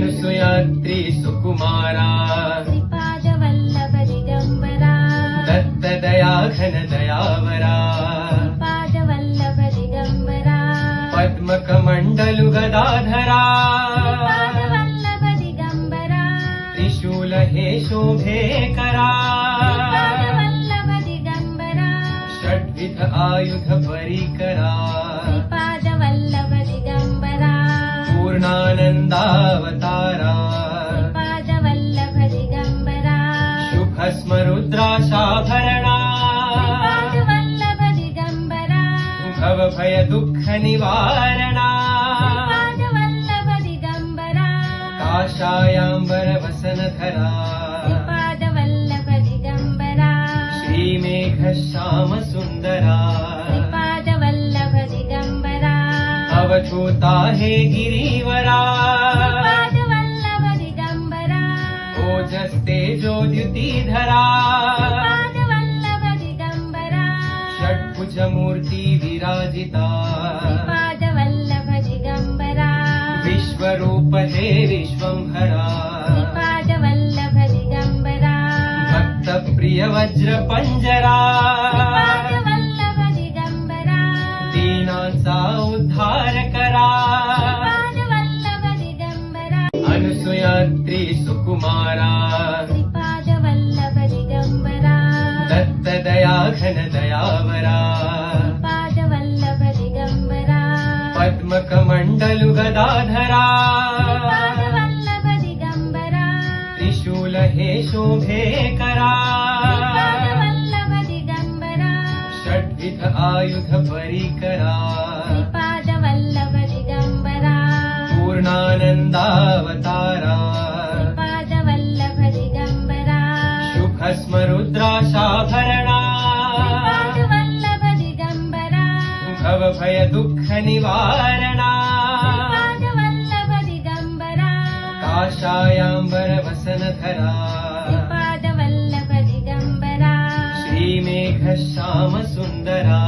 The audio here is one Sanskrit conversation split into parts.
अनुसुयात्री सुकुमारा श्रीपादवल्लभ दिगम्बरा दत्तदया घनदयावरा पादवल्लभ दिगम्बरा पद्मकमण्डलु गदाधरा पादवल्लभ दिगम्बरा त्रिशूल हे शोभे करा पादवल्लभ दिगम्बरा षड्विध आयुध परिकरा पूर्णानन्दावतारा पादवल्लभ दिगम्बरा शुभस्मरुद्राशाभरणा। पादवल्लभ दिगम्बरा भवभय दुःख निवारणा पादवल्लभ दिगम्बरा काषायाम्बर वसनधरा पादवल्लभ दिगम्बरा श्रीमेघ अवधूता हे गिरीवरा। पादवल्लभ दिगम्बरा ओजस्तेजोद्युतिधरा पादवल्लभ दिगम्बरा षट्भुजमूर्ति विराजिता। पादवल्लभ दिगम्बरा विश्वरूप हे विश्वम्भरा पादवल्लभ दिगम्बरा भक्तप्रिय वज्रपञ्जरा पद्मकमण्डलु गदाधरा पादवल्लभ दिगम्बरा त्रिशूल हे शोभे करा दिगम्बरा षड्विध आयुध श्रीमेघ श्याम सुन्दरा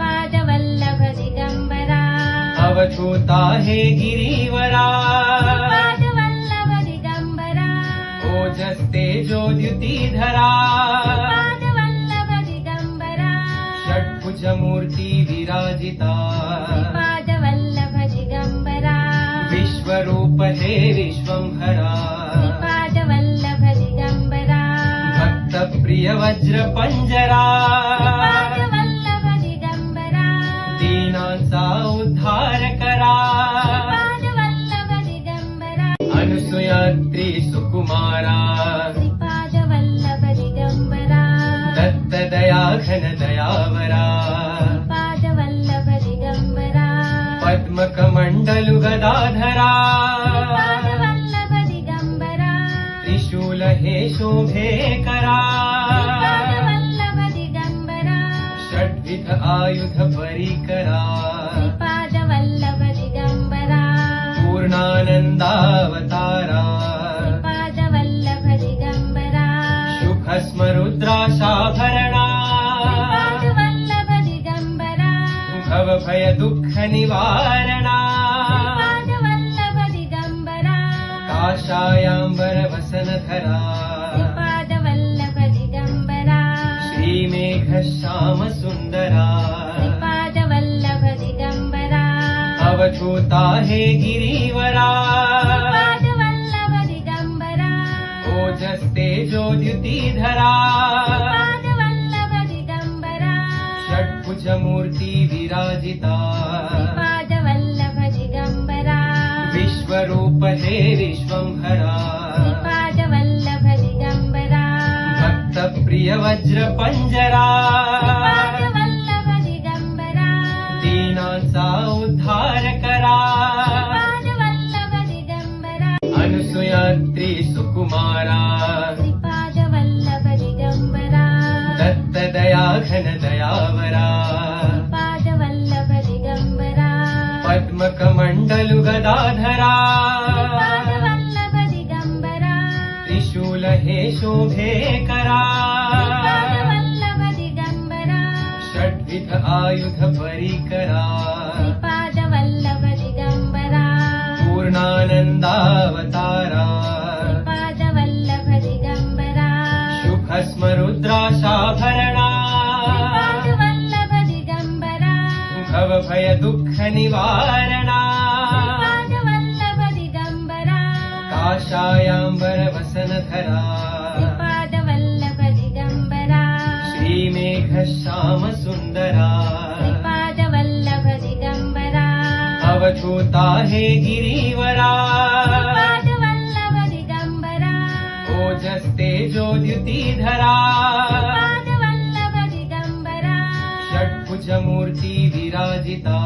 पादवल्लभ दिगम्बरा अवधूता हे गिरीवरा। पादवल्लभ दिगम्बरा पादवल्लभ दिगम्बरा षट्भुजमूर्ति विराजिता। पादवल्लभ दिगम्बरा विश्वरूप हे विश्वम्भरा पादवल्लभ दिगम्बरा भक्तप्रिय वज्रपञ्जरा पादवल्लभ दिगम्बरा दीनांचा उद्धार करा। पादवल्लभ दिगम्बरा अनुसुयात्री सुकुमारा। पादवल्लभ दिगम्बरा दत्तदया घनदयावरा पद्मकमण्डलु गदाधरा पादवल्लभ दिगम्बरा त्रिशूल हे शोभे करा दिगम्बरा षड्विध आयुध परिकरा पादवल्लभ दिगम्बरा पूर्णानन्दावतारा पादवल्लभ दिगम्बरा शुभस्मरुद्राशाभरणा पादवल्लभ दिगम्बरा भवभय दुःख निवारणा काषायाम्बर वसनधरा पादवल्लभ दिगम्बरा श्रीमेघ श्याम सुन्दरा पादवल्लभ दिगम्बरा अवधूता हे गिरीवरा। पादवल्लभ दिगम्बरा ओजस्तेजोद्युतिधरा पादवल्लभ दिगम्बरा षट्भुजमूर्ति विराजिता विश्वरूप हे विश्वम्भरा पादवल्लभ दिगम्बरा भक्तप्रिय वज्रपञ्जरा पादवल्लभ दिगम्बरा दीनांचा उद्धार करा पादवल्लभ दिगम्बरा अनुसुयात्री सुकुमारा। पादवल्लभ दिगम्बरा दत्तदया घनदयावरा पादवल्लभ दिगम्बरा पद्मकमण्डलु गदाधरा शोभे करा। पादवल्लभ षड्विध आयुध परिकरा। पादवल्लभ दिगम्बरा पूर्णानन्दा श्रीमानन्दावतारा श्रीपादवल्लभ दिगम्बरा शुभस्मरुद्राशाभरणा। श्रीपादवल्लभ दिगम्बरा भवभयदुःखनिवारणा श्रीपादवल्लभ श्रीमेघश्यामसुन्दरा श्रीपादवल्लभ दिगम्बरा अवधूता हे गिरीवरा श्रीपादवल्लभ दिगम्बरा ओजस्तेजोद्युतिधरा। श्रीपादवल्लभ दिगम्बरा षट्भुजमूर्ति विराजिता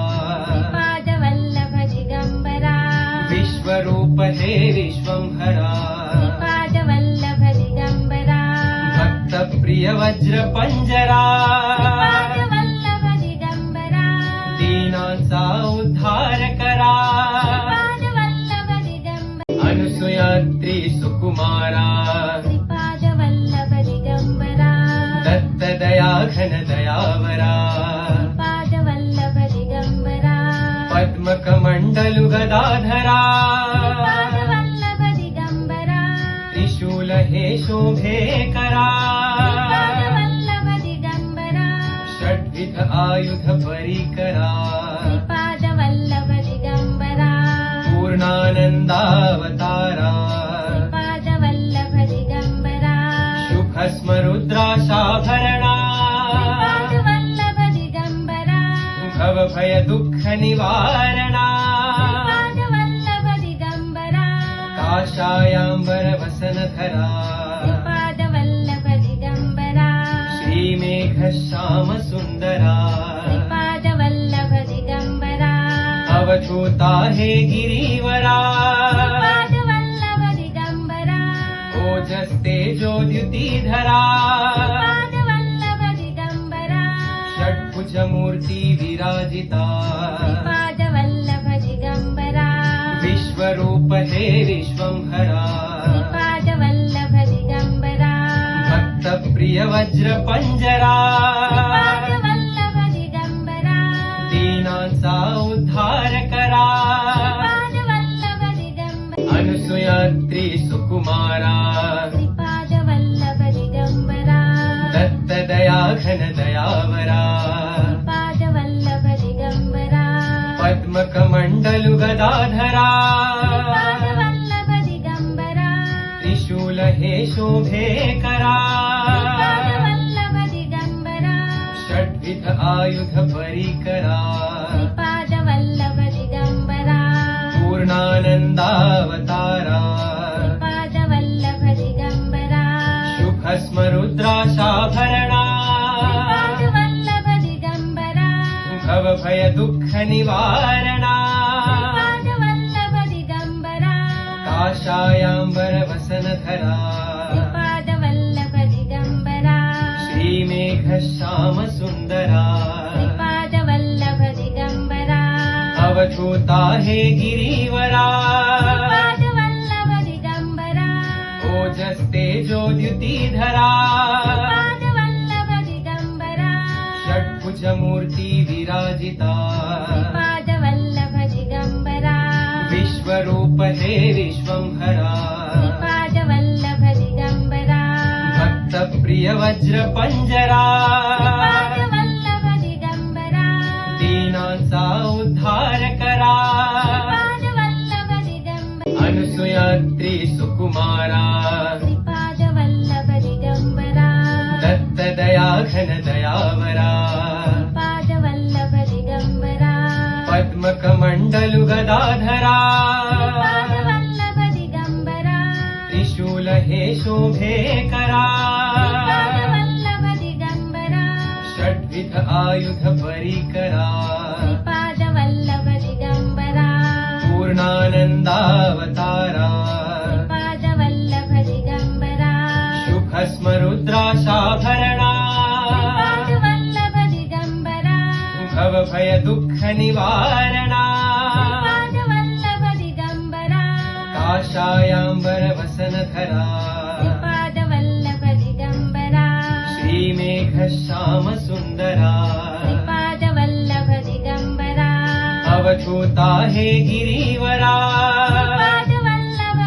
श्रीपादवल्लभ दिगम्बरा विश्वरूप हे विश्वंभरा भक्तप्रियवज्रपञ्जरा श्रीपादवल्लभ दिगम्बरा दीनांसा उद्धारकरा श्रीपादवल्लभ दिगम्बरा अनुसुयात्रि सुकुमारा श्रीपादवल्लभ दिगम्बरा दत्तदया घनदयावरा श्रीपादवल्लभ दिगम्बरा पद्मकमण्डलु गदाधरा श्रीपादवल्लभ दिगम्बरा त्रिशूल हे शोभे आयुध परिकरा श्रीपादवल्लभ दिगम्बरा पूर्णानन्दावतारा। श्रीपादवल्लभ दिगम्बरा शुभस्मरुद्राशाभरणा श्रीपादवल्लभ दिगम्बरा भवभयदुःखनिवारणा। श्रीपादवल्लभ दिगम्बरा काषायाम्बरवसनधरा हे गिरीवरा। श्रीपादवल्लभ दिगम्बरा ओजस्तेजोद्युतिधरा श्रीपादवल्लभ दिगम्बरा षट्भुजमूर्ति विराजिता। श्रीपादवल्लभ दिगम्बरा विश्वरूप हे विश्वंभरा। श्रीपादवल्लभ दिगम्बरा भक्तप्रियवज्रपञ्जरा श्रीपादवल्लभ पद्मकमण्डलु गदाधरा श्रीपादवल्लभ दिगम्बरा त्रिशूल हे शोभे करा दिगम्बरा षड्विध आयुध परिकरा श्रीपादवल्लभ दिगम्बरा पूर्णानन्दावतारा। श्रीपादवल्लभ दिगम्बरा शुभस्मरुद्राशाभरणा भवभयदुःखनिवारणा श्रीपादवल्लभ दिगम्बरा काषायाम्बरवसनधरा। श्रीपादवल्लभ दिगम्बरा श्रीमेघश्यामसुन्दरा। श्रीपादवल्लभ दिगम्बरा अवधूता हे गिरीवरा। श्रीपादवल्लभ दिगम्बरा ओजस्तेजोद्युतिधरा श्रीपादवल्लभ दिगम्बरा षट्भुजमूर्ति विराजिता। श्रीपादवल्लभ दिगम्बरा। विश्वरूप विश्वंभरा। श्रीपादवल्लभ दिगम्बरा। भक्तप्रियवज्रपञ्जरा श्रीपादवल्लभ दिगम्बरा। दीनांसा उद्धारकरा। श्रीपादवल्लभ दिगम्बरा। अनुसुयात्रि सुकुमारा गदाधरा श्रीपादवल्लभ दिगम्बरा त्रिशूल हे शोभे करा श्रीपादवल्लभ दिगम्बरा षड्विध आयुध परिकरा। श्रीपादवल्लभ दिगम्बरा पूर्णानन्दावतारा। श्रीपादवल्लभ दिगम्बरा शुभस्मरुद्राशाभरणा। श्रीपादवल्लभ दिगम्बरा भवभयदुःखनिवारणा श्रीपादवल्लभ काषायाम्बरवसनधरा श्रीपादवल्लभ दिगम्बरा श्रीमेघश्यामसुन्दरा। श्रीपादवल्लभ दिगम्बरा अवधूता हे गिरीवरा श्रीपादवल्लभ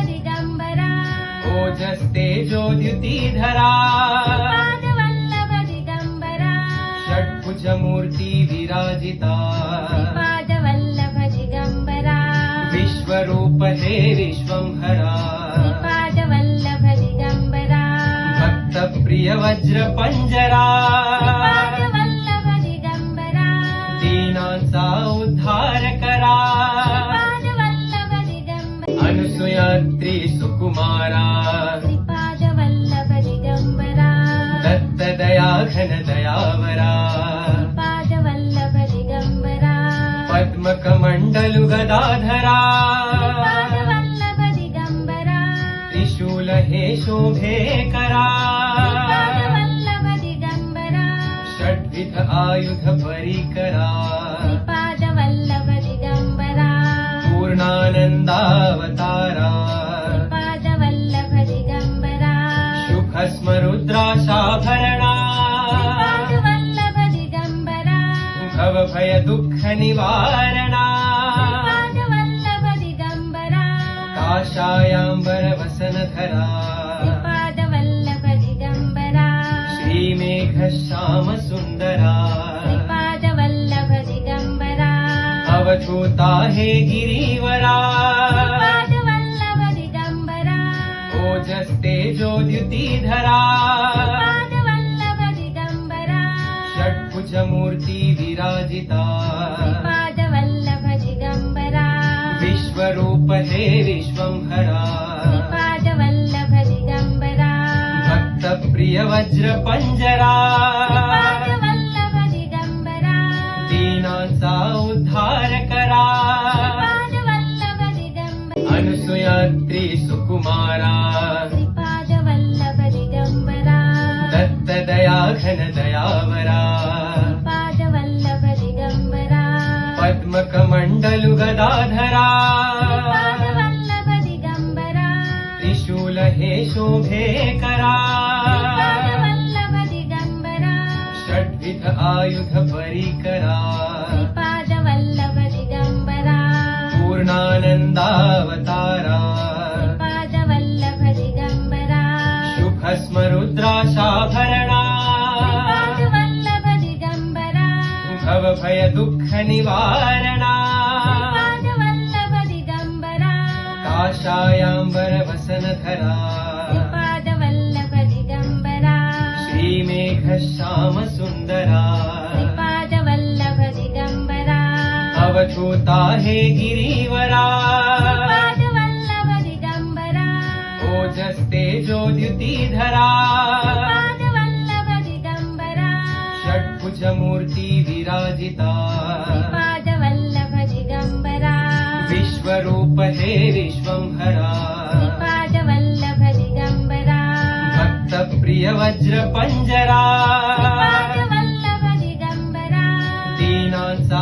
ओजस्तेजोद्युतिधरा। श्रीपादवल्लभ दिगम्बरा षट्भुजमूर्ति विराजिता भक्तप्रिय वज्रपञ्जरा श्रीपादवल्लभ दिगम्बरा दीनांसा उद्धार करा श्रीपादवल्लभ दिगम्बरा अनुसुयात्री सुकुमारा। श्रीपादवल्लभ दिगम्बरा दत्तदया घन दयावरा श्रीपादवल्लभ दिगम्बरा पद्मकमण्डलु गदाधरा श्रीपादवल्लभ दिगम्बरा त्रिशूल हे शोभे करा आयुध परिकरा श्रीपादवल्लभ दिगम्बरा पूर्णानन्दावतारा। श्रीपादवल्लभ दिगम्बरा शुभस्मरुद्राशाभरणा श्रीपादवल्लभ दिगम्बरा भवभय दुःख निवारणा श्रीपादवल्लभ दिगम्बरा काषायाम्बर अवधूता हे गिरीवरा। श्रीपादवल्लभ दिगम्बरा ओजस्तेजोद्युतिधरा श्रीपादवल्लभ दिगम्बरा षट्भुजमूर्ति विराजिता। श्रीपादवल्लभ दिगम्बरा विश्वरूप हे विश्वंभरा। श्रीपादवल्लभ दिगम्बरा अनुसुयात्री सुकुमारा श्रीपादवल्लभ दिगम्बरा दत्तदया घन दयावरा श्रीपादवल्लभ दिगम्बरा पद्मकमण्डलु गदाधरा श्रीपादवल्लभ दिगम्बरा त्रिशूल हे शोभे करा श्रीपादवल्लभ दिगम्बरा षड्विध आयुध निवारणा। श्रीपादवल्लभ दिगम्बरा काषायाम्बर वसनधरा श्रीपादवल्लभ दिगम्बरा श्रीमेघ श्याम सुन्दरा। श्रीपादवल्लभ दिगम्बरा अवधूता हे गिरीवरा। श्रीपादवल्लभ दिगम्बरा ओजस्तेजोद्युतिधरा श्रीपादवल्लभ दिगम्बरा षट्भुजमूर्ति विराजिता विश्वरूप हे विश्वंभरा श्रीपादवल्लभ दिगम्बरा भक्तप्रिय वज्रपञ्जरा श्रीपादवल्लभ दिगम्बरा दीनांसा